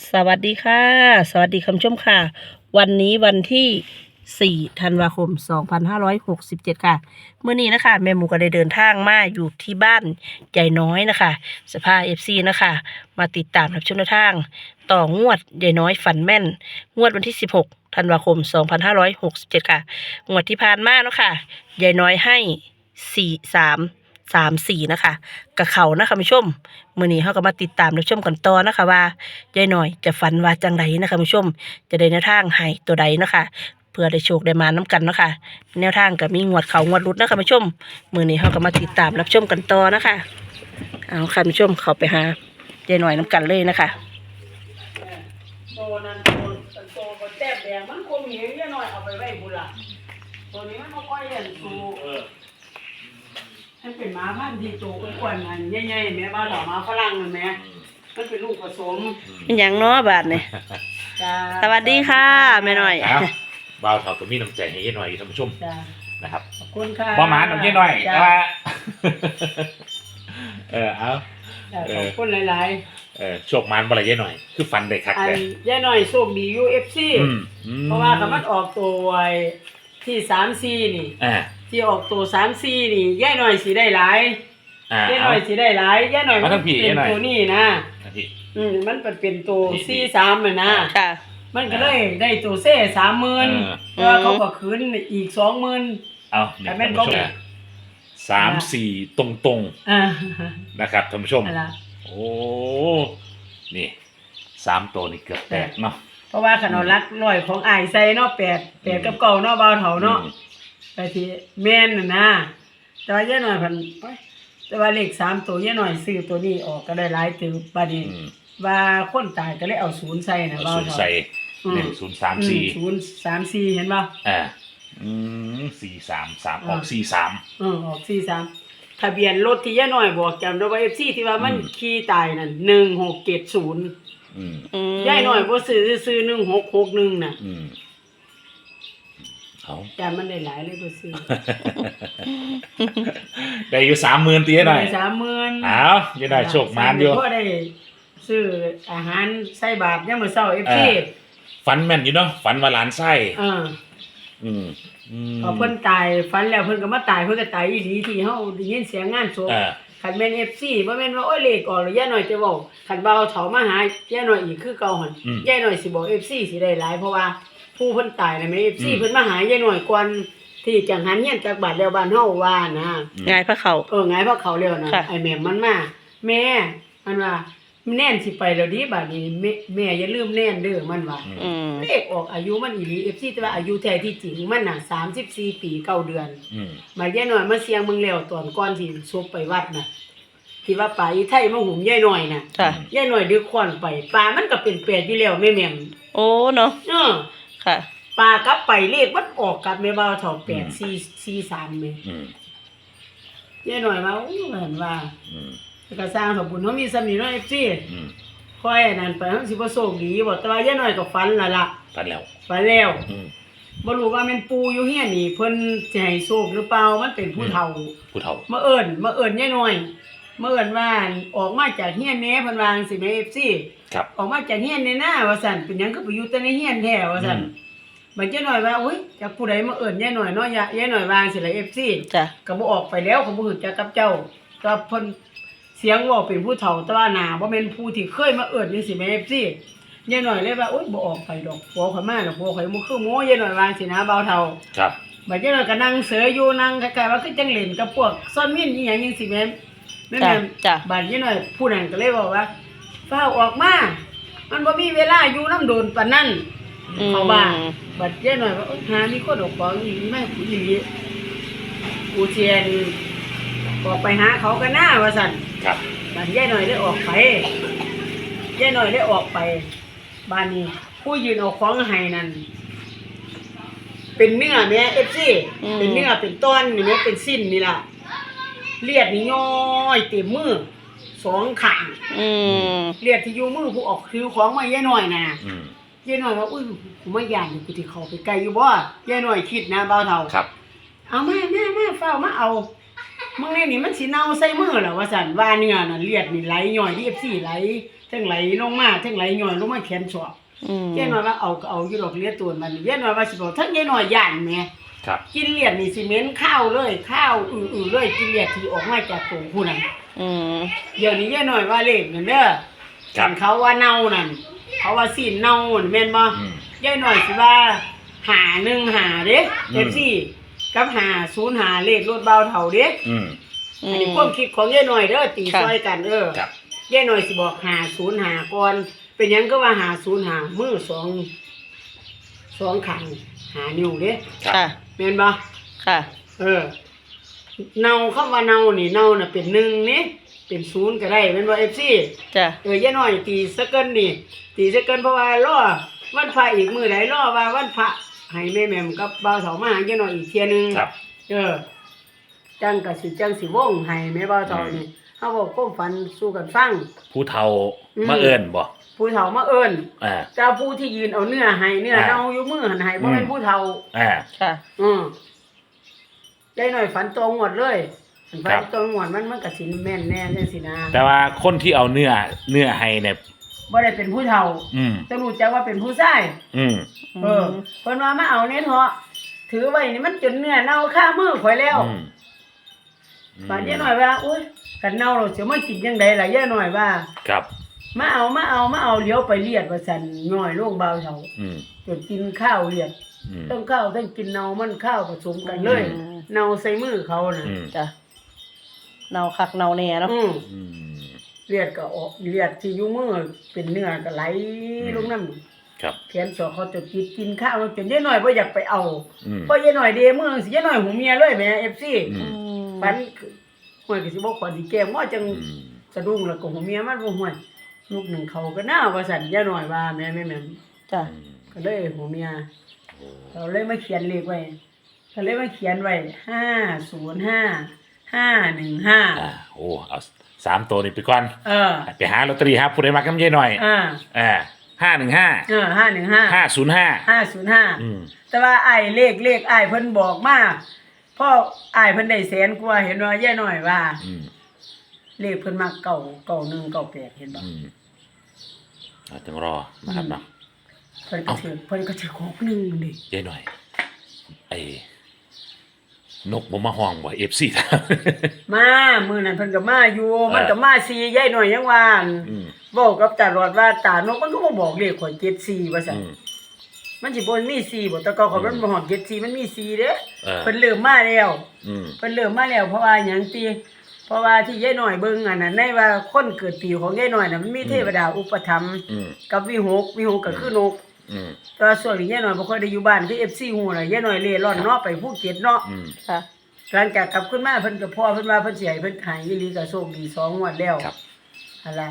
สวัสดีค่ะ สวัสดีคำชมค่ะ วันนี้วันที่ 4 ธันวาคม 2567 ค่ะ เมื่อนี้นะคะ แม่หมูก็ได้เดินทางมาอยู่ที่บ้านใหญ่น้อยนะคะ สภาเอฟซีนะคะ มาติดตามรับชมทาง ต่องวดใหญ่น้อยฝันแม่น งวดวันที่ 16 ธันวาคม 2567 ค่ะ งวดที่ผ่านมาเนาะค่ะใหญ่น้อยให้ 4 3 3 4นะคะกับเขานะคะผู้ชมมื่อนี้เขาก็มาติดตามรับชมกันต่อนะคะ ว่ายายหน่อยจะฝันว่าจังไดนะคะผู้ชม จะได้แนวทางให้ตัวใดเนาะคะเพื่อได้โชคได้มาน้กันเนาะคะแนวทางก็มีงวดเขางวดรุดนะคะผู้ชมมื่อนี้เขาก็มาติดตามรับชมกันต่อนะคะเอาค่ะผู้ชมเขาไปหายายหน่อยน้กันเลยนะคะโตนั่นโตโตบนแต้มแดงมันคงมียายหน่อยเอาไปไว้บุละตัวนี้มันไม่ค่อยเห็นสู มันเป็นหมาพันธุ์ที่โตอ้วนๆอันใหญ่ๆแม่บ้านดอกหมาฝรั่งนั่นแหม่มันเป็นลูกผสมเป็นหยังเนาะบาทเนี่ยจ้าสวัสดีค่ะแม่หน่อย ครับบ่าวเถาก็มีน้ำใจให้ยายหน่อยท่านผู้ชมจ้านะครับขอบคุณค่ะบ่หมานของยายหน่อยจ้าแต่ว่าเออเอา จ้าเอขออบคุณหลายเออโชคมานบ่ละยายหน่อย คือฟันได้คักๆอันเลยย่าหน่อยโชคดีอยู่ FC อืมอืมเพราะว่าคำมันออกตัวไอ้ ที่3 4นี่ อ่าที่ออกตัว3 4นี่ย่าหน่อยสิได้หลายอ่าย่าหเอา น่อยสิได้หลายย่าหน่อยมาทางพี่เป็นย่าหน่อย ตัวนี้นะอันที่ อืมมันเป็นเป็นตัวพี่4 3น่ะนะ ค่ะ มันก็เลยได้ตัวเซ่30,000เออแต่ว่าเขาก็คืนอีก20,000เอาแต่นี่แม่ท่านนก็ผู้ชมสามสี่ตรงตรงอ่าๆนะครับท่านผู้ชมนั่นล่ะโอ้ นี่สามตัวนี่เกือบแตกเนาะ เพราะว่าขนมรักร้อยของอายใส่เนาะแปดแปดกับเก่าเนาะเบาเถาเนาะอืมแต่ที่แม่นน่ะนะแต่ว่าย่าหน่อยพันโอ๊ยแต่ว่าเลขสามตัวย่าหน่อยซื้อตัวนี้ออกก็ได้หลายตืบบัดนี้อืมว่าคนตายก็เลยเอาศูนย์ใส่นะเอาเบาศูนย์เถาใส่อืมหนึ่งศูนย์สามอืมสี่ศูนย์สามสี่เห็นป่ะอ่าอืมสี่สามสามออกอ่าสี่สามอืมออกสี่สามทะเบียนรถที่ย่าหน่อยบอกจำได้ว่าเอฟซีที่ว่ามันอืมขี่ตายนั่นหนึ่งหกเจ็ดศูนย์ อืมอืมย่าหน่อยบ่ซื้อซื้อหนึ่งหกหกหนึ่งน่ะอืมเอาแต่มันได้หลายเลยบ่ซื้อได้อยู่สามหมื่นตีให้หน่อยสามหมื่นเอายังได้โชคมานอยู่ พ่อได้ซื้ออาหารใส่บาตรยามมื้อเช้าเอ FC อฝันแม่นอยู่เนาะฝันว่าหลานไส้เอออืมอืมพอเพิ่นตายฝันแล้วเพิ่นก็มาตายเพิ่นก็ตายอีหลีที่เฮาได้ยินเสียงงานศพเออ คันแม่น FC บ่แม่นว่าโอ้ยเลขออกแล้วย่าหน่อยจะเว้าคันเบาเฒ่ามาหาย่าหน่อยอีกคือเก่าหั่นอืม ย่าหน่อยสิบอก FC สิได้หลายเพราะว่าผู้เพิ่นตายน่ะแม่ FC อืมเพิ่นมาหาย่าหน่อยก่อนที่จังหันเฮียนจากบาดแล้วบ้านเฮาว่านะง่ายพระเขา เออไงเพราะเขาเร็วนะค่ะ ไอแม่มันมาแม่มันว่า แน่นสิไปแล้วดิบัดนี้แม่แม่อย่าลืมแน่นเด้อมันว่าอืมอืม เลขออกอายุมันอีหลี FC แต่ว่าอายุแท้ที่จริงมันน่ะ34ปีเก้าเดือน อืมมาย่าหน่อยมาเสียงมึงแล้วตอนก่อนที่ศพไปวัดน่ะที่ว่าป่าอีไทยมาหุมย่าหน่อยน่ะค่ะย่าหน่อยดึกควันไปปลามันก็เป็นแปดอยู่แล้วแม่แม่มโอ้เนาะ เออค่ะปลากลับไปเลขมันออกกลับแม่บ่าวเฒ่า8 4 4 3แม่อืมย่าหน่อยว่าอู้เห็นว่า อืม ก็สร้างสมบุญเขามีสำนีเนาะ FC อืมค่อยอันนั่นไปมันสิบ่โชคดีบ่แต่ว่าย่าน้อยก็ฝันและล่ะฝันแล้ว ฝันแล้วอืมบ่รู้ว่าแม่นปู่อยู่เฮียนนี่เพิ่นสิให้โชคหรือเปล่ามันเป็นผู้เฒ่า ผู้เฒ่า มาเอิ้นมาเอิ้นย่าน้อยมาเอิ้นว่าออกมาจากเฮียนแหน่เพิ่นว่าจังซี่แม่ FC ครับ ออกมาจากเฮียนแน่นะว่าซั่นเป็นหยังก็ไปอยู่แต่ในเฮียนแท้ว่าซั่นอืม บัดย่าน้อยว่าอุ้ยจักผู้ใดมาเอิ้นย่าน้อยเนาะย่าย่าน้อยว่าจังซี่ล่ะ FC จ้ะก็บ่ออกไปแล้วก็บ่ฮู้จักกับเจ้าก็เพิ่น เสียงเว้าเป็นผู้เฒ่าแต่ว่าหน้าบ่แม่นผู้ที่เคยมาเอิ้นจังซี่แม่ FC ยายหน่อยเลยว่าโอ๊ยบ่ออกไปดอกบ่ข่อยมาดอกบ่ข่อยบ่คือหมูยายหน่อยวางสินะเบาเท่าครับ บัดยายหน่อยก็นั่งเสืออยู่นั่งคล้ายๆว่าคือจังเล่นกับพวกซ่อนมีนอีหยังจังซี่แม่นแม่นจ้ะแม่นจ้ะ บัดยายหน่อยผู้นั้นก็เลยบอกว่าฟ้าวออกมา มันบ่มีเวลาอยู่น้ำโดนปานนั้น อืม เขาว่าบัดยายหน่อยว่าโอ๊ยหามีคนออกของอีหลีมาผู้อีหลีกูเจียนออกไปหาเขากันหน้าว่าซั่น ครับบ้านยายหน่อยได้ออกไปยายหน่อยได้ออกไปบ้านนี้ ผู้ยืนเอาของให้นั่นเป็นเนื้อแม่เอฟซีอืม เป็นเนื้อเป็นต้อนนี่แม่เป็นสิ้นนี่ล่ะเลียดนี่ย้อยเต็มมือสองข้างอืม เลียดที่อยู่มือผู้ออกถือของมายายหน่อยน่ะอืมยายหน่อยว่าอุ้ยกูไม่ย่านกูสิเข้าไปไกลอยู่บ่ยายหน่อยคิดนะบ่าวเฒ่าครับ เอามามามาเฝ้ามาเอา มึงนี่นี่มันสิเน่าใส่มือเหรอว่าสันว่าเนื้อน่ะเลือดนี่ไหลย่อยที่ FC ไหลทั้งไหลลงมาทั้งไหลย่อยลงมาแขนสอบอืมยายน้อยว่าเอาก็เอาอยู่ดอกเลียตัวมันยายน้อยว่าสิบอกทั้งยายน้อยย่านแหม่ครับ กินเลียดนี่สิเหม็นข้าวเลยข้าวอือๆเลยกินเลียดที่ออกมาจากตัวผู้นั้น อืมเดี๋ยวนี้ยายน้อยว่าเลขนั่นเด้อครับคันเขาว่าเน่านั่นเขาว่าสินเน่านั่นแม่นบ่อืมยายน้อยสิว่าหาหนึ่งหาเด้อืม FC กับหาศูนย์หาเลขรถเบาเท่าเด้อืม อันนี้ความคิดของยายน้อยเด้อตีค่ะ ซอยกันเด้อครับ ยายน้อยสิบอกหาศูนย์หาก่อนเป็นหยังก็ว่าหาศูนย์หามือสองสองขังหานิ้วเด้ครับค่ะ แม่นบ่ค่ะ เออเนาคำว่าเนานี่เนาน่ะเป็นหนึ่งนี่เป็นศูนย์ก็ได้แม่นบ่ FC จ้ะ เออยายน้อยตีสะเกินนี่ตีสะเกินเพราะว่ารอวันพระอีกมื้อใดรอว่าวันพระ ให้แม่แหม่มกับบ่าวเฒ่ามาหายายน้อยอีกเที่ยหนึงครับ เออจังก็สิจังสิวงให้แม่บ่าวเฒ่านี่เฮาบอกความฝันสู่กันฟัง ผู้เฒ่าอืม มาเอิ้นบ่ผู้เฒ่ามาเอิ้นอ่าเจ้าผู้ที่ยืนเอาเนื้อให้เนื้ออ่าเน่าอยู่มือหันให้บ่แม่นอืมผู้เฒ่า อ่า ค่ะ อืมยายน้อยฝันตรงหมดเลยฝัครันบตรงหมดมันมันก็สิแม่นแน่จังซี่นะแต่ว่าคนที่เอาเนื้อเนื้อให้เนี่ย บ่ได้เป็นผู้เฒ่าอืมต้องรู้จักว่าเป็นผู้ชายอืมเออเพิ่นว่ามาเอาเนี่ยเถาะถือไว้นี่มันจนเนื้อเน่าค่ามือข่อยแล้วอืมบาดยายน้อยว่าโอ๊ยกันเน่าเราสิมากินจังไดล่ะยายน้อยว่า ครับ มาเอามาเอามาเอาเลี้ยวไปเลียดว่าซั่นย่อยลงเบาเฒ่าอืมจนกินข้าวเลียดอืมต้องข้าวต้องกินเน่ามันข้าวผสมกันเลย อืม เน่าใส่มือเขาน่ะอืมจ้ะเนาคักเนาแน่เนาะอืมอืม เลือดก็ออกเลือดที่อยู่มือเป็นเนื้อก็ไหลลงน้ำครับแขนสองเขาจะกินกินข้าวจนยายหน่อยบ่อยากไปเอาอืม เพราะยายหน่อยเดเมืองสิยายหน่อยหูเมียเลยแม่ FC อืมปันห่วยก็สิบ่ขอสิแก้มว่าจัง อืมสะดุ้งแล้วก็หูเมียมันบ่ห่วยลูกหนึ่งเขาก็น่าว่าสั่นยายหน่อยว่าแม่แม่แม่จ้ะอืมก็เลยหูเมียโอ้เราเลยมาเขียนเลขไว้ก็เลยมาเขียนไว้505 515อ่าโอ้เอา สามตัวนี้ไปก่อนเออไปหาลอตเตอรี่ครับผู้ใดมากำเยหน่อยอ่าอ่าห้าหนึ่งห้าเออ515ห้าศูนย์ห้า505อืมแต่ว่าไอ้ายเลขเลขไอ้ายเพิ่นบอกมาพ่อไอ้ายเพิ่นได้แสนกว่าเห็นว่าแย่หน่อยว่าอืมเลขเพิ่นมาเก่าเก่าหนึ่งเก่าแปดเห็นบ่อืมเราต้องรอนะครับเนาะเพิ่นก็ถือเพิ่นก็ถือหกหนึ่งดิเยหน่อยไอ้ นกบ่มาห้องบ่เอฟซีมามื้อนั้นเพิ่นก็มาอยู่เออมันก็มาซีแย่หน่อยยังว่าอั่นอืมเว้ากับตาหลอดว่าตานกมันก็บ่บอกเลขข่อย74ว่าซั่นอืม มันสิบ่มี4บ่แต่เก่าเขามันบ่ฮอด74มันมี4เด้อเออ เพิ่นเริ่มมาแล้ว อืม เพิ่นเริ่มมาแล้วเพราะว่าหยังติเพราะว่าที่ยายหน่อยเบิ่งอันนั้นในว่าคนเกิดปีของยายหน่อยน่ะมันมีเทวดาอุปถัมภ์อืม กับวิหกวิหกก็คือนก อืมแต่ว่าส่วนนี้ยายหน่อยบ่ค่อยได้อยู่บ้านคือ FC ฮู้น่ะยายหน่อยเล่ร่อนเนาะไปภูเก็ตเนาะอืมค่ะ หลังจากกลับขึ้นมาเพิ่นก็พ่อเพิ่นว่าเพิ่นสิให้เพิ่นขายอีหลีก็โชคดีสองงวดแล้วครับนั่นล่ะ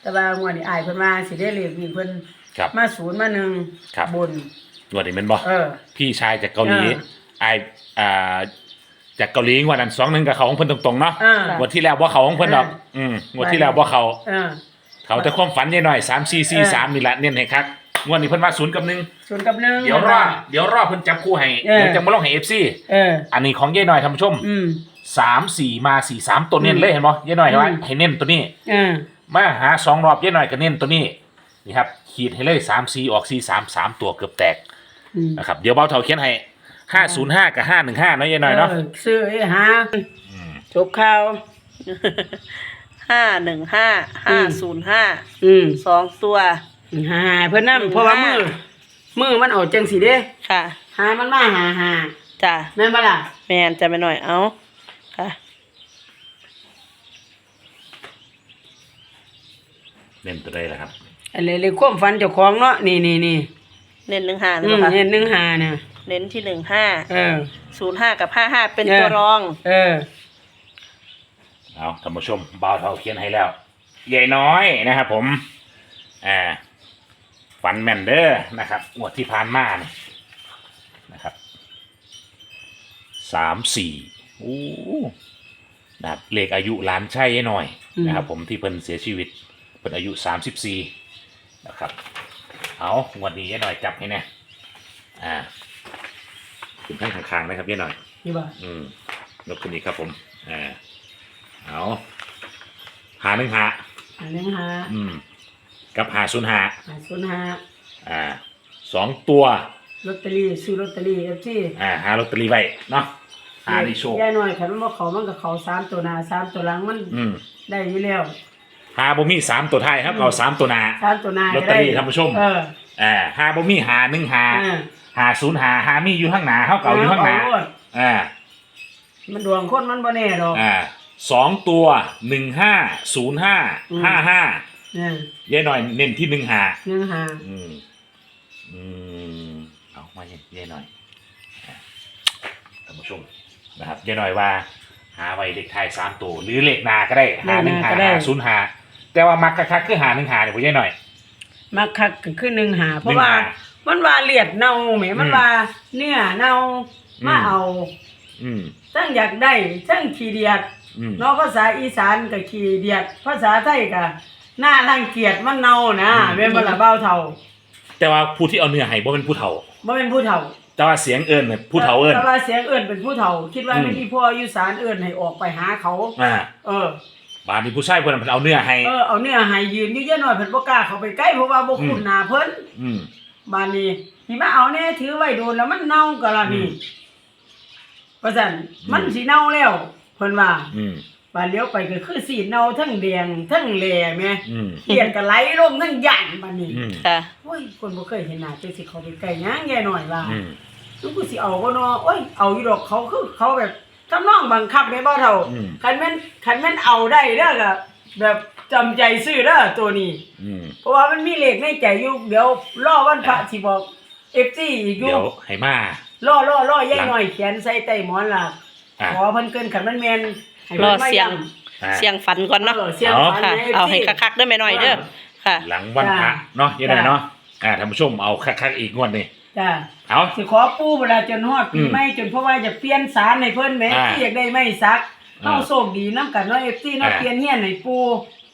แต่ว่างวดนี้อ้ายเพิ่นว่าสิได้เลขนี่เพิ่นครับ มาศูนย์มาหนึ่งครับ บนงวดนี้แมันบ่เออ พี่ชายจากเกาหลีเออ ไออ่าจากเกาหลีงวดนั้นสองหนึ่งกับเขาของเพิ่นตรงๆเนาะเออ งวดที่แล้วบ่เขาของเพิ่นดอกอืมงวดที่แล้วบ่เขา เออ เขาแต่ความฝันนิดหน่อยสามสี่สี่สามนี่ละเน้นให้ครับ งวดนี้เพิ่นว่าศูนย์กับหนึ่งศูนย์กับหนึ่งเดี๋ยวรอเดี๋ยวรอเพิ่นจับคู่ให้เออเดี๋ยวจะมาลงให้เอฟซีเออ อันนี้ของเย่หน่อยท่านผู้ชมอืมสามสี่มาสี่สามตัวเน้นเลยเห็นบ่เย่หน่อยอืมว่าให้เน้นตัวนี้เออมาหาสองรอบเย่หน่อยก็เน้นตัวนี้นี่ครับขีดให้เลยสามสี่ออกสี่สามสามตัวเกือบแตกอืมนะครับเดี๋ยวเบาเท่าเขียนให้ห้าศูนย์ห้ากับห้าหนึ่งห้าเนาะเย่หน่อยเนาะออซื้อไอ้หามจบข่าวห้าหนึ่งห้าห้าศูนย์ห้าอืมสองตัว หาเพิ่นนำเพราะว่ามือมือมันเอาจังสิเด้ค่ะ หามันมาหาหาจ้ะแม่นบ่ล่ะแมนจะไปหน่อยเอาค่ะเน้นตัวได้แหละครับอันนี้เลยความฝันเจ้าของเนาะนี่นี่นี่เน้นหนึ่งห้าหรือือมเปล่าเห็คะนหนึ่งหาน่ะเน้นที่หนึ่งห้าเออศูนย์ห้ากับห้าห้าเป็นเออตัวรอง เออเอาท่านผู้ชมเบาเท่าเขียนให้แล้ว ใหญ่น้อยนะครับผม อ่า ฝันแมนเดอร์นะครับงวดที่ผ่านมาเนี่ยนะครับสามสี่โอ้นะครับเลขอายุหลานใช่หน่อยอืมนะครับ ผมที่เพิ่นเสียชีวิตเพิ่นอายุสามสิบสี่นะครับ เอางวดนี้ยายหน่อยจับให้แน่อ่าถึงข้างข้างๆนะครับยายหน่อยนี่บ่อืมยกขึ้นอีกครับผมอ่าเอาหาหนึ่งหาอันหนึ่งหาอืม กับหาศูนย์หาหาศูนย์ห้าอ่าสองตัว ลอตเตอรี่ซื้อลอตเตอรี่เอฟซีอ่าหาลอตเตอรี่ไว้เนาะหาในโชคย่าหน่อยคันมันบ่เขามันก็เขาสามตัวหน้าสามตัวหลังมันอืมได้อยู่แล้วหาบ่มีสามตัวท้ายครับเอาสามตัวหน้า สามตัวหน้าลอก็ตเตอได้รี่ท่านผู้ชม เอออ่าหาบ่มีหาหนึ่งหาเออหาศูนย์หาหามีอยู่ข้างหน้าเขาเก่าอยู่ข้างหน้าเโลดอ่ามันดวงคนมันบ่แน่ดอก อ่าสองตัวหนึ่งห้าศูนย์ห้าอืมห้าห้า เนี่ยยายหน่อยเน้นที่หนึ่งหาหนึ่งหาอืมอืมเอามาเยายหน่อยอะท่านผู้ชมนะครับยายหน่อยว่า หาไว้เลขท้ายสามตัวหรือเลขหนาก็ได้หาหนึ่งหาหาศูนย์หาแต่ว่ามักกะคักคือหาหนึ่งหาเนี่ยผมยายหน่อย มาคักก็คือหนึ่งหา เพหนึ่ราะงว่าหามันว่าเลียดเน่าแหมมันอืมว่าเนื้อเน่าอืม มาเอาอืมทั้งอยากได้ทั้งขี้เดียดอืมเนาะภาษาอีสานก็ขี้เดียด ภาษาไทยก็ หน้ารังเกียจมันเน่านะอืมแม่นบ่ล่ะเบ้าเฒ่าแต่ว่าผู้ที่เอาเนื้อให้บ่เป็นผู้เฒ่า บ่เป็นผู้เฒ่า แต่ว่าเสียงเอิญเนี่ยผู้เฒ่าเอิญแต่ว่าเสียงเอิ้นเป็นผู้เฒ่า คิดว่าอืมไม่มีพ่ออยู่ศาลเอิ้นให้ออกไปหาเขาอ่าเออบานนี้ผู้ชายคนนั้นเพิ่นเอาเนื้อให้เออเอาเนื้อให้ยืนอยู่เยอะหน่อยเพิ่นบ่กล้าเข้าไปใกล้เพราะว่าบ่คุ้นหน้าเพิ่นอืมบานนี้นี่มาเอาแน่ถือไว้โดนแล้วมันเน่าก็ล่ะนี่อืมว่าซั่นอืมมันสิเน่าแล้วเพิ่นว่า อืม บานเลี้ยวไปก็คือสีเน่าทั้งแดงทั้งแหล่แม่อืม เลียดก็ไหลลงทั้งย่านบานนี้อืมค่ะ โอ้ยคนบ่เคยเห็นหน้าจังสิเข้าไปใกล้หยังแย่หน่อยว่า อืมลูกกูสิเอาบ่เนาะโอ้ย เอาอยู่ดอกเขาคือเขาแบบทำนองบังคับได้บ่เท่าอืมคันแม่นคันแม่นเอาได้เด้อก็แบบจำใจซื้อเด้อตัวนี้ อืมเพราะว่ามันมีเลขในใจอยู่เดี๋ยวรอวันพระสิบอก FT อีกอยู่เดี๋ยวให้มา รอรอรอยายหน่อยเขียนใส่ใต้หมอนล่ะอะ ขอเพิ่นเกินคันมันแม่นให้ รอพิ่นมาเสียงอะเสียงฝันก่อนเนาะเออเสียงเอาฝันค่ะ ใน เอาให้ FT คักๆเด้อแม่น้อยเด้อค่ะ หลังวันพระจ้าเนาะยังไงเนาะอ่าท่านผู้ชมเอาคักๆอีกงวดนี่จ้าเอา สิขอปู่เวลาจนฮอดปีอืมใหม่จนเพราะว่าจะเปลี่ยนสารให้เพิ่นแหมอ่าที่อยากได้ไม้สักอ่าเฮาโชคดีนํกันเนาะ FC เนาะอ่า เปลี่ยนเฮียนให้ปู่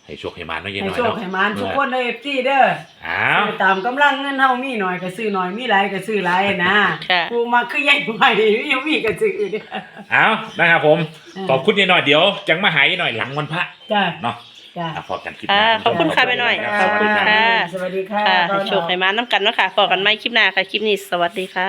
ให้โชคให้มาเนาะยังให้ไงโชคเนาะให้หมานทุกคนเด้อ FC เด้ออ้าว ซื้อตามกำลังเงินเฮามีหน่อยก็ซื้อหน่อยมีหลายก็ซื้อหลายนะค่ะปู่มาคือใหญ่ใหม่ยังมีก็ซื้อเด้อ เอานะครับผมอ่าขอบคุณยายหน่อยเดี๋ยว จังมาหายายหน่อยหลังวันพระจ้าเนาะจ้า อะพอกันคลิปอ่าหน้าขอบคุณค่ะแม่หน่อยรับขอบคุณสวัสดีรับค่ะ สวัสดีค่ะ ค่ะให้โชคให้มาน้ำกันเนาะค่ะพอกันไหมคลิปหน้าค่ะ คลิปนี้สวัสดีค่ะ